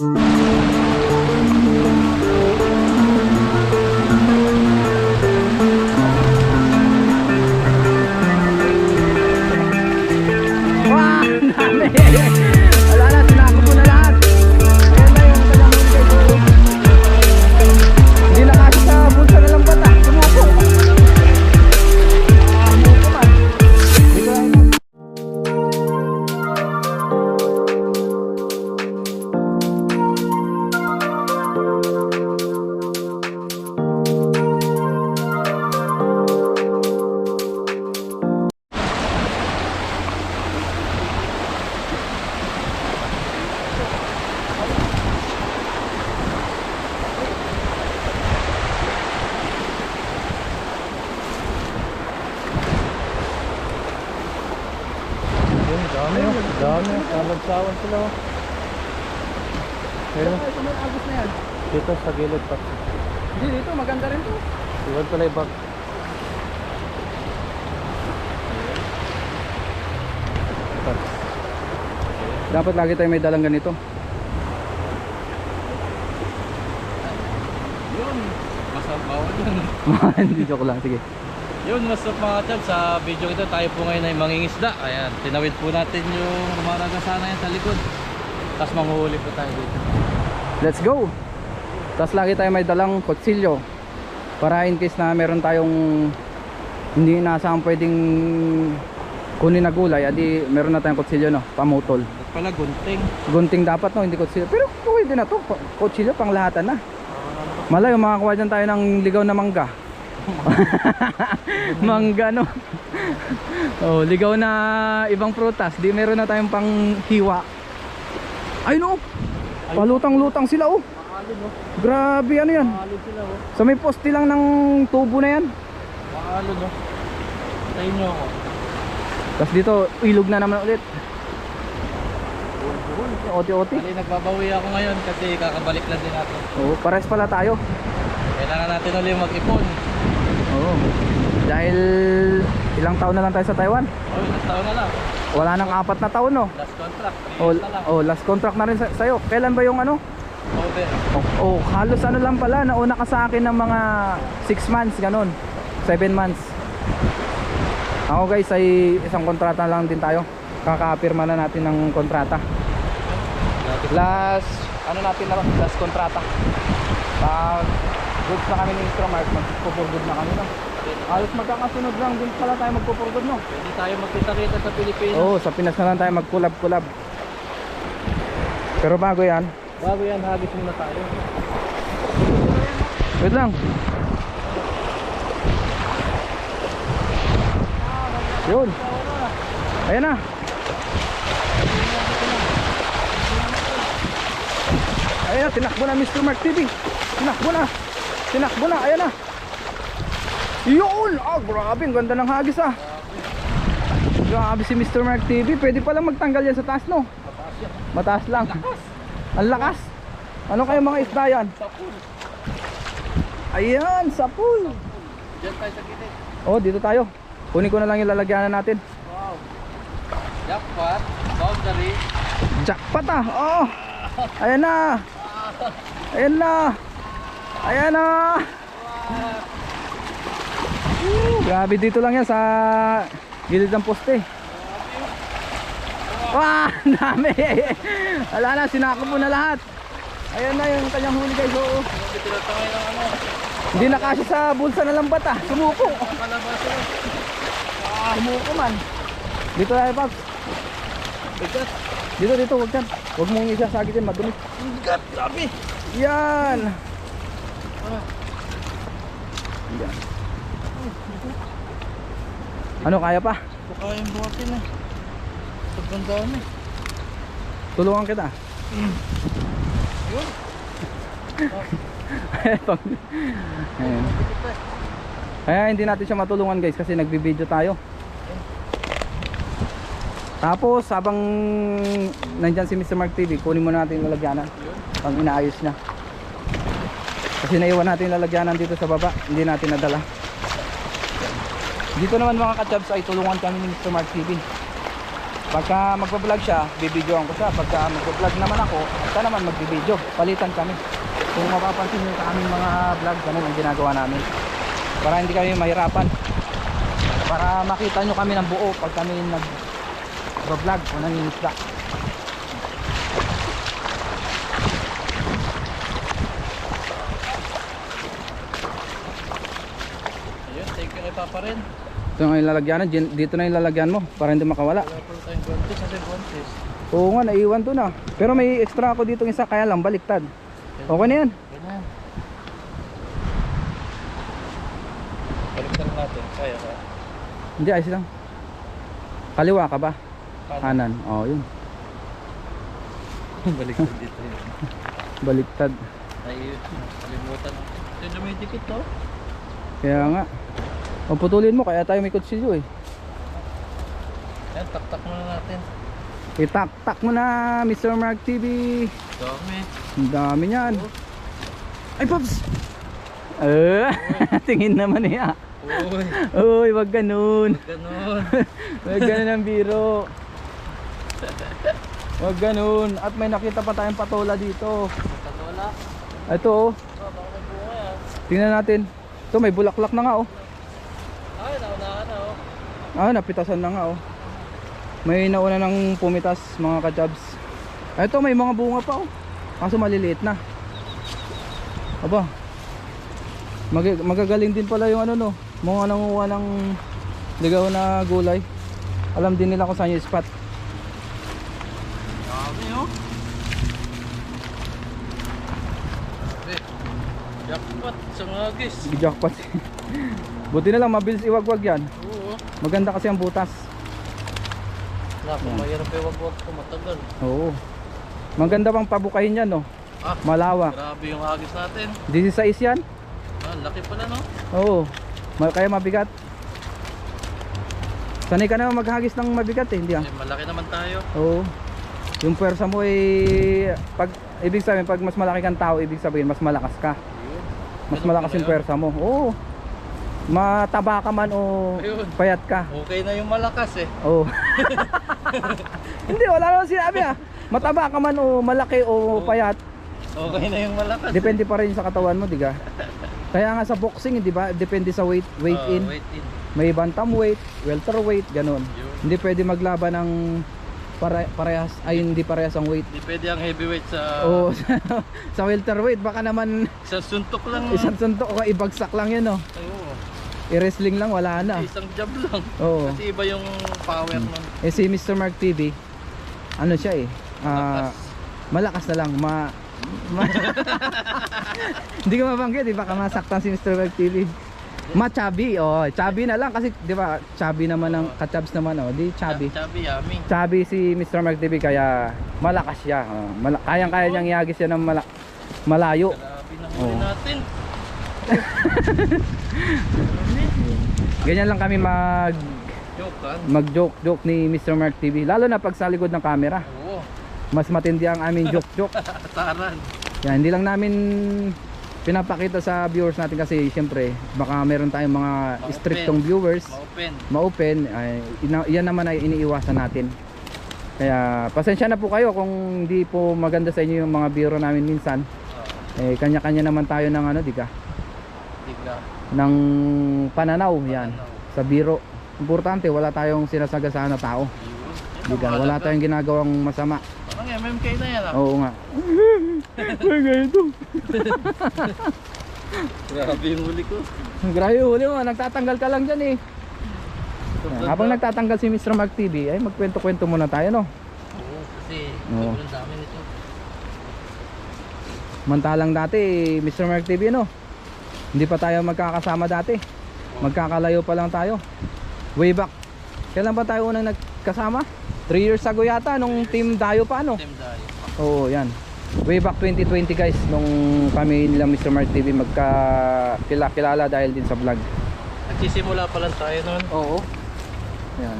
Música dito sa gilid pa. Hindi, dito maganda rin to. Iwan pala yung bag. Dapat lagi tayo may dalang ganito. Yun, masarap bawal yun. Hindi joke lang. Sige. Yun, masarap mga chab. Sa video ito, tayo po ngayon ay mangingisda. Ayan, tinawid po natin yung rumaragasana yan sa likod. Tapos manghuhuli po tayo dito. Let's go! Tapos lagi tayo may dalang kutsilyo. Para in case na meron tayong hindi nasaan pwedeng kunin na gulay, adi meron na tayong kutsilyo no, pamutol. At pala, gunting. Gunting dapat no, hindi kutsilyo. Pero pwede na to, kutsilyo pang lahatan na. Malayo makakuha dyan tayo ng ligaw na mangga. mangga no. oh, ligaw na ibang prutas. Di meron na tayong pang hiwa. Ay no. Palutang-lutang sila oh. Grabe ano yan. Mahalin sila, oh. Sa may poste lang ng tubo na yan. Mahalin, no? Tayo nyo ako. Tapos dito, ilog na naman ulit. Oti-oti. Bali, nagbabawi ako ngayon kasi kakabalik lang din natin. Oo, pares pala tayo. Kailangan natin ulit mag-ipon. Oo. Dahil ilang taon na lang tayo sa Taiwan. Oh, ilang taon na lang. Wala nang apat na taon no. Last contract. 3 Oh, na lang. oh last contract na rin sa sa'yo. Kailan ba yung ano? Oh, oh, halos ano lang pala. Nauna ka sa akin ng mga 6 months, ganun. 7 months. Ako guys ay isang kontrata lang din tayo. Kakapirma na natin ng kontrata. Last, ano natin na last kontrata. Pag goods na kami ni Mr. Mark, magpo-good na kami no. Halos magkakasunod lang din pala tayo magpo-good no. Pwede tayo magkita-kita sa Pilipinas. Oo, sa Pinas na lang tayo mag-collab-collab. Pero bago yan, Bago yan, hagis muna tayo. wait lang. Yun. Ayan na. Ayan na, tinakbo na Mr. Mark TV. Tinakbo na. Tinakbo na, ayan na. Yun! Ah, grabe, ang ganda ng hagis ah. Grabe si Mr. Mark TV. Pwede palang magtanggal yan sa taas, no? Mataas lang. Ang lakas. Ano kayo mga isda yan? Sa pool. Ayan, sa pool. Diyan tayo sa gilid. Oh, dito tayo. Kunin ko na lang yung lalagyanan natin. Wow. Jackpot. Boundary. Jackpot ah. Oh. Ayan na. Ayan na. Ayan na. Grabe dito lang yan sa gilid ng poste. Wah, ang dami. Wala na, sinako mo na lahat. Ayan na yung kanyang huli guys. Oo. Hindi tinatangay ng. Hindi na kasi sa bulsa na lambat ah. Sumuko. Yun. Sumuko man. Dito tayo, Paps. Bigat. Dito, dito, huwag dyan. Huwag mong isasagit yan, madumi. Bigat. Grabe. Yan! Yan. Ano, kaya pa? Ito kayang buhatin eh. Sobrang dami. Tulungan kita. Yun. Pag- Ayan. Kaya hindi natin siya matulungan guys kasi nagbibideo tayo. Tapos habang nandyan si Mr. Mark TV, kunin muna natin yung lalagyanan pang inaayos niya. Kasi naiwan natin yung lalagyanan dito sa baba, hindi natin nadala. Dito naman mga kachabs ay tulungan kami ni Mr. Mark TV. Pagka magpa-vlog siya, bibidyoan ko siya. Pagka magpa-vlog naman ako, siya naman magbibidyo. Palitan kami. Kung mapapansin nyo sa aming mga vlog, ganun ang ginagawa namin. Para hindi kami mahirapan. Para makita nyo kami ng buo pag kami nag-vlog o nangingisda. Ayun, thank you kay Papa rin. Ito nga yung lalagyanan, dyan- dito na yung lalagyan mo para hindi makawala. Wala pala tayong guantes kasi guantes. Oo nga, naiwan to na. Pero may extra ako dito isa, kaya lang baliktad. Okay na yan. Ganyan. Baliktad natin. Kaya ka. Hindi, ayos lang. Kaliwa ka ba? Kanan. Oo, yun. Baliktad dito yun. Baliktad. Ay, kalimutan. Ito dumidikit to. Kaya nga. O putulin mo, kaya tayo may kutsilyo eh. Yan, taktak muna natin. Itak-tak mo na, Mr. Mark TV. Dami. Ang dami niyan. Ay, Pops! Eh, tingin naman niya. Uy, Uy, wag ganun. ganun. Wag ganun ang biro. Wag ganun. At may nakita pa tayong patola dito. Katula. Ito oh. Oh. Tingnan natin. Ito may bulaklak na nga oh. Ay, naunahan na oh. Ah, napitasan na nga oh. May nauna ng pumitas mga kajabs. Ito may mga bunga pa oh. Kaso maliliit na. Aba. Mag magagaling din pala yung ano no. Mga nanguha ng ligaw na gulay. Alam din nila kung saan yung spot. Dami oh. Grabe. Jackpot sa mga gis. Jackpot. Buti na lang mabilis iwagwag yan. Oo. Maganda kasi ang butas. Naku, mayroon pa yung wag ko matagal. Oo. Maganda pang pabukahin yan no. Ah, Malawak. grabe yung hagis natin. 16 yan. Ah, laki pala no? Oo. Kaya mabigat. Sanay ka na maghagis ng mabigat eh, hindi ah. Eh, malaki naman tayo. Oo. Yung pwersa mo eh pag ibig sabihin pag mas malaki kang tao, ibig sabihin mas malakas ka. Mas malakas yung yun. pwersa mo. Oo. Mataba ka man o Ayun. payat ka. Okay na yung malakas eh. Oo. hindi, wala naman sinabi ah. Mataba ka man o malaki o payat, Okay na yung malakas. depende pa rin sa katawan mo, diga. Kaya nga sa boxing, di ba? Depende sa weight, weight Ah, in. Weight in. May bantamweight, welterweight, ganun. Yun. Hindi pwede maglaban ng pare parehas, ay hindi parehas ang weight. Hindi pwede ang heavyweight sa Oo, sa welterweight baka naman sa suntok lang. isang suntok o ibagsak lang yun, oh. Ay, oo. I-wrestling lang, wala na. Isang jab lang. Oo. Kasi iba yung power nun. Eh si Mr. Mark TV, ano siya eh, ah, malakas na lang, ma... ma hindi ko mabanggit, ba? Baka masaktan si Mr. Mark TV. Ma chubby, oh, chubby na lang kasi 'di ba? Chubby naman ang kachabs naman oh, di chubby. Chubby, yummy. Chubby si Mr. Mark TV kaya malakas siya. Oh, mala- kayang-kaya niyang ihagis yan ng mala- malayo. Natin. Ganyan lang kami mag mag-joke joke ni Mr. Mark TV lalo na pag sa likod ng camera. Oo. Mas matindi ang aming joke joke. Taran. Yan, hindi lang namin pinapakita sa viewers natin kasi siyempre baka meron tayong mga Ma-open. strictong viewers. Ma-open. ma-open. Ay, ina- yan naman ay iniiwasan natin. Kaya pasensya na po kayo kung hindi po maganda sa inyo yung mga biro namin minsan. Oh, eh kanya-kanya naman tayo ng ano di ka? Digla. ng pananaw yan. Pananaw. sa biro. Importante wala tayong sinasagasaan na tao. Di ka wala tayong ginagawang masama Parang MMK na yan ah. oo nga Uy, ganito Grabe yung huli ko. grabe huli mo nagtatanggal ka lang dyan eh Yan, habang nagtatanggal si Mr. Mark TV ay magkwento-kwento muna tayo no Oo, kasi Oo. sobrang dami nito. Mantalang dati, Mr. Mark TV, no? Hindi pa tayo magkakasama dati. Magkakalayo pa lang tayo. Way back. Kailan ba tayo unang nagkasama? 3 years ago yata, nung team Dayo pa, no? Team Dayo. Oo, yan. Way back 2020 guys, nung kami nila Mr. Mark TV magkakilala dahil din sa vlog. Nagsisimula pa lang tayo noon. Oo. Yan.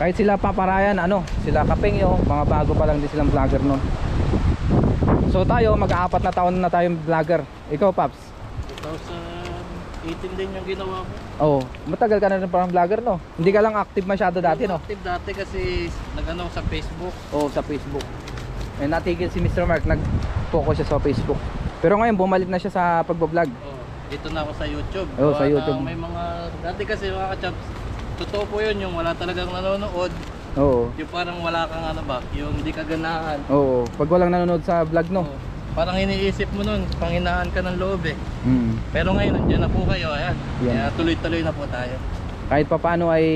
Kahit sila paparayan, ano, sila Kapengyo, mga bago pa lang din silang vlogger nun. So tayo, mag-aapat na taon na tayong vlogger. Ikaw, Paps? 2000 18 din yung ginawa ko. Oo, matagal ka na rin parang vlogger no? Hindi ka lang active masyado dati no? Active dati kasi nag-ano sa Facebook. Oo, sa Facebook. Eh natigil si Mr. Mark, nag-focus siya sa Facebook. Pero ngayon bumalik na siya sa pagbablog. Oh, dito na ako sa YouTube. Oo, Gawa sa YouTube. May mga, dati kasi mga kachaps, totoo po yun, yung wala talagang nanonood. Oo. Yung parang wala kang ano ba, yung hindi ka ganahan. Oo, pag walang nanonood sa vlog no. Oh, parang iniisip mo nun, panghinaan ka ng loob eh. Mm. Pero ngayon, nandiyan na po kayo, ayan. Yan. Kaya tuloy-tuloy na po tayo. Kahit papaano ay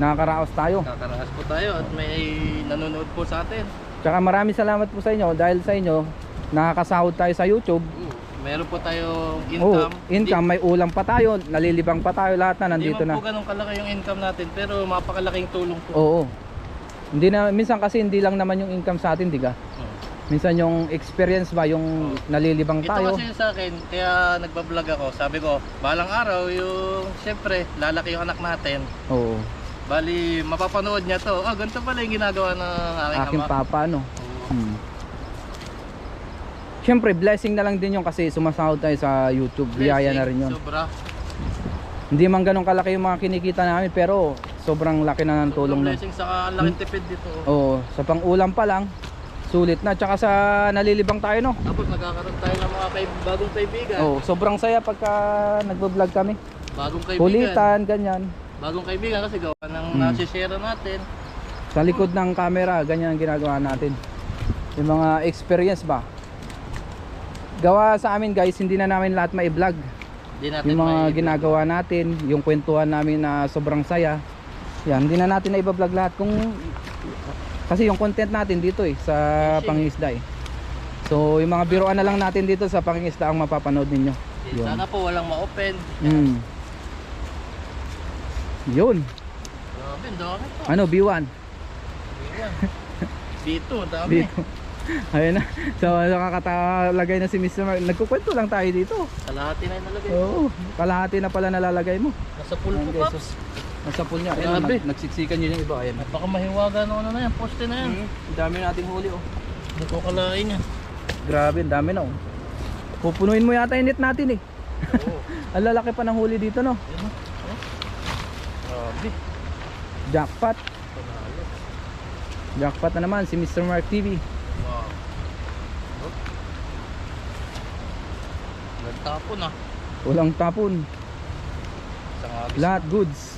nakakaraos tayo. Kakaraas po tayo at may nanonood po sa atin. Tsaka maraming salamat po sa inyo dahil sa inyo nakakasahod tayo sa YouTube. Oo, meron po tayong income. income, may ulam pa tayo, nalilibang pa tayo lahat na nandito Hindi na. po ganun kalaki yung income natin, pero mapakalaking tulong po. Oo. Hindi na minsan kasi hindi lang naman yung income sa atin, di ka? Minsan yung experience ba yung nalilibang Ito tayo. kasi yung sa akin, kaya nagbablog ako. Sabi ko, balang araw yung, syempre, lalaki yung anak natin. Oo. Bali, mapapanood niya to. Oh, ganito pala yung ginagawa ng aking, Aking ama. papa no. Oo. Hmm. Siyempre, blessing na lang din yung kasi sumasahod tayo sa YouTube. Biyaya na rin yun. Sobra. Hindi man ganun kalaki yung mga kinikita namin pero sobrang laki na ng tulong na. Blessing sa laking tipid dito. oh. Oo, sa pang-ulam pa lang, sulit na. Tsaka sa nalilibang tayo no. Tapos nagkakaroon tayo ng mga kaib bagong kaibigan. Oo, sobrang saya pagka nagbo-vlog kami. Bagong kaibigan. Kulitan, ganyan. Bagong kaibigan kasi gawa ng Hmm. nasishare natin. Sa likod ng camera, ganyan ang ginagawa natin. Yung mga experience ba. Gawa sa amin guys, hindi na namin lahat mai-vlog. Yung mga may- ginagawa natin, yung kwentuhan namin na sobrang saya. Yan, hindi na natin na iba-vlog lahat kung kasi yung content natin dito eh sa pangingisda eh. So, yung mga biroan na lang natin dito sa pangingisda ang mapapanood ninyo. Yun. Sana po walang ma-open. Mm. Yun. Grabe, dami pa. Ano, B1? Ayan. Dito, ang dami. Dito. Ayun na. So, nakakatalagay na si Mr. Mark. Nagkukwento lang tayo dito. Kalahati na yung nalagay. Oo. Kalahati na pala nalalagay mo. Nasa pool po, Paps. Nasa pool niya. Ayun, Grabe. nag- nagsiksikan yun yung iba. Ayan. Baka mahiwaga na ano na yan, poste na yan. Ang dami nating huli oh. Hindi ko kalain yan. Grabe, ang dami na oh. Pupunuin mo yata yung net natin eh. Ang lalaki pa ng huli dito no. Ayun, oh. Grabe. Jackpot. Panalo. Jackpot na naman si Mr. Mark TV. Wow. Oh. Nagtapon ah. Walang tapon. Isang agis. Lahat goods.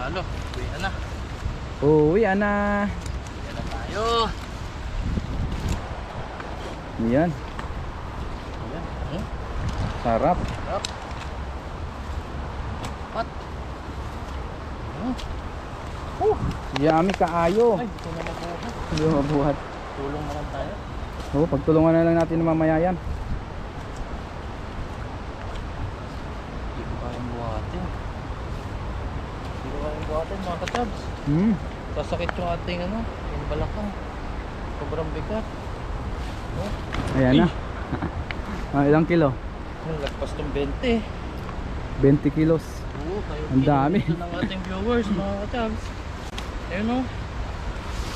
Panalo. Uwi na. Uwi na. Uwi na tayo. Yan. Ayan. Hmm? Sarap. Sarap. Hmm. Oh, yummy kaayo. Ay, ito na mabuhat. Hindi mo mabuhat. Tulong naman tayo. Oo, pagtulungan na lang natin mamaya yan. Hindi ko kayang buhatin. Hindi ko kayang katabs. Hmm. Sasakit yung ating ano, yung balakang. Sobrang bigat. Oh, Ayan na. ah, ilang kilo? lagpas tong 20. 20 kilos. Oo, kayo Ang dami. pinunod ng ating viewers mga katabs. Ayun oh.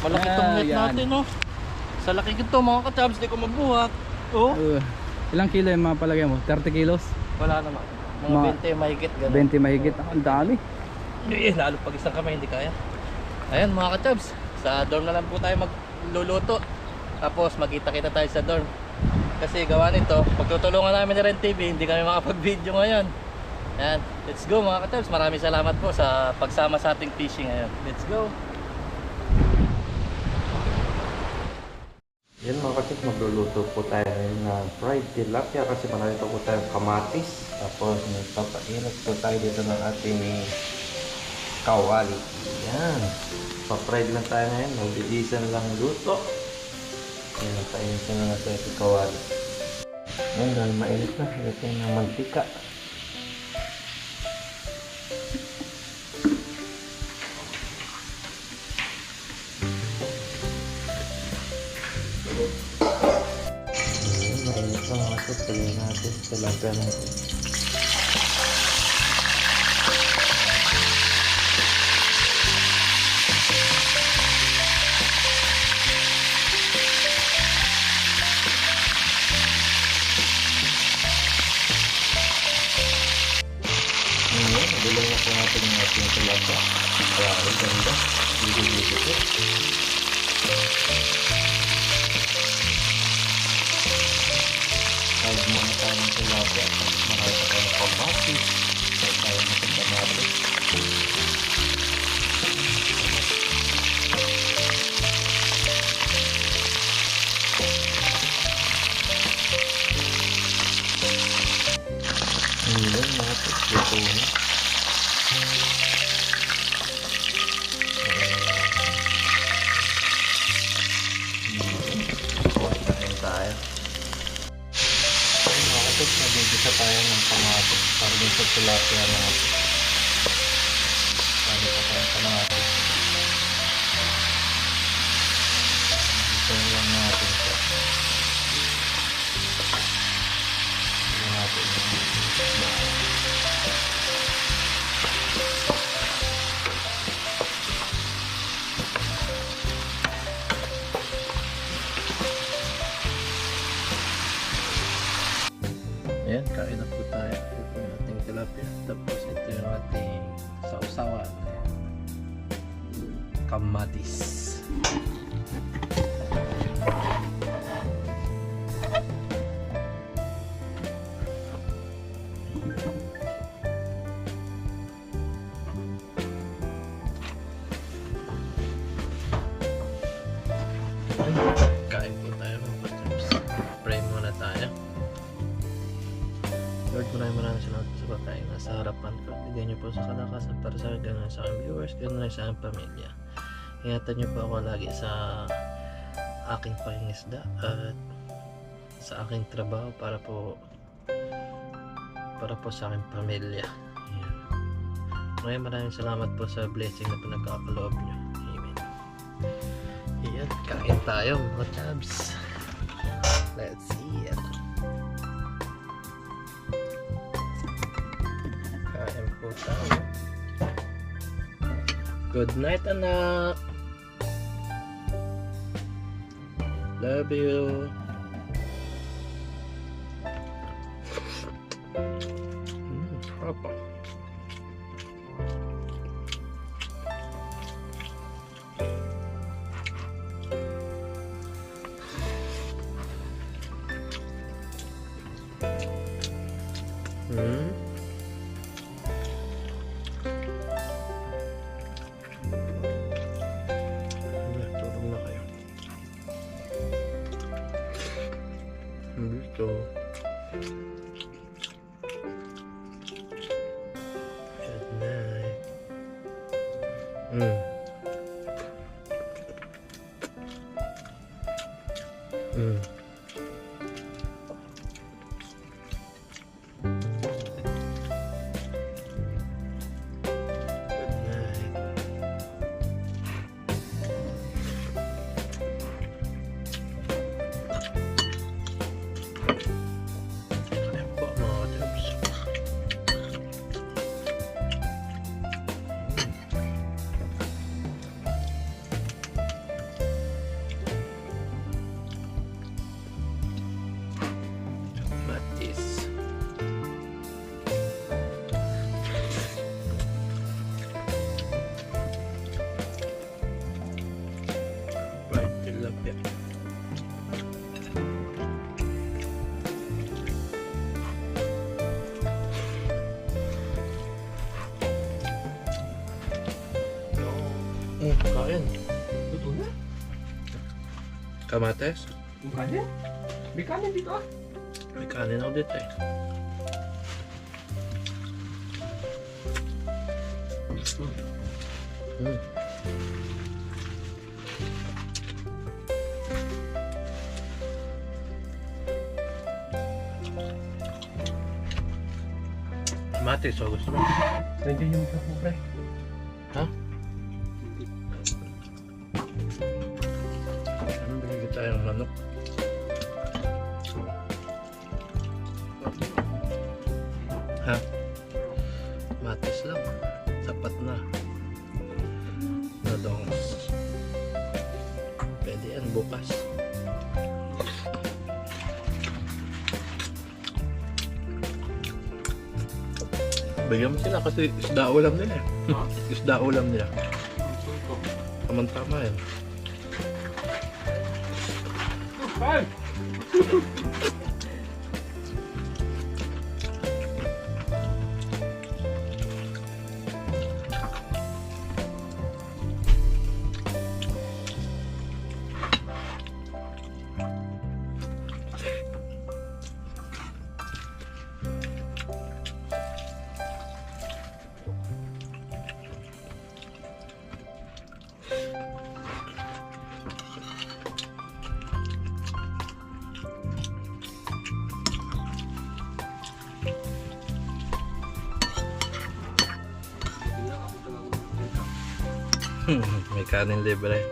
Malaki Ah, tong net yan. natin oh. Sa laki ito mga katabs, di ko mabuhat. Oh. Uh, ilang kilo yung mga palagay mo? 30 kilos? Wala naman. Mga Ma- 20 mahigit ganun. 20 mahigit. Ah, Ang dami. Eh, lalo pag isang kamay hindi kaya. Ayan mga kachabs, sa dorm na lang po tayo magluluto. Tapos magkita-kita tayo sa dorm. Kasi gawa nito, pagtutulungan namin ni Ren TV, hindi kami makapag-video ngayon. Ayan, let's go mga kachabs. Maraming salamat po sa pagsama sa ating fishing ngayon. Let's go! Yan mga kapit, magluluto po tayo ng fried tilapia kasi marami pa po tayong kamatis. Tapos nagpapainit po tayo dito ng ating kawali. Yan. Pa-fried lang tayo ngayon. Magbibisan lang luto. Yan, painitin na natin ito kawali. Yan, dahil mainit na. Lagyan ng mantika. Ayan, mainit na mga kapit. Tuloy natin. Tilapia natin. Tayo ng tilapia, tapos po sa kalakasan para sa ganun sa aking viewers, ganun sa aking pamilya. Ingatan niyo po ako lagi sa aking pangingisda at sa aking trabaho para po para po sa aking pamilya. Ayan. Maraming salamat po sa blessing na pinagkakaloob niyo. Amen. Ayan, kain tayo mga tabs. Let's Good night, anak. Love you. Dito. Kamates. Yung kanin. May kanin dito ah. May kanin ako dito eh. Mm. Kamatis, so gusto mo? Nandiyan yung kapo pre. Bigyan mo sila kasi isda ulam nila. eh. isda ulam nila. Tama-tama yan. Ay! May kanin libre.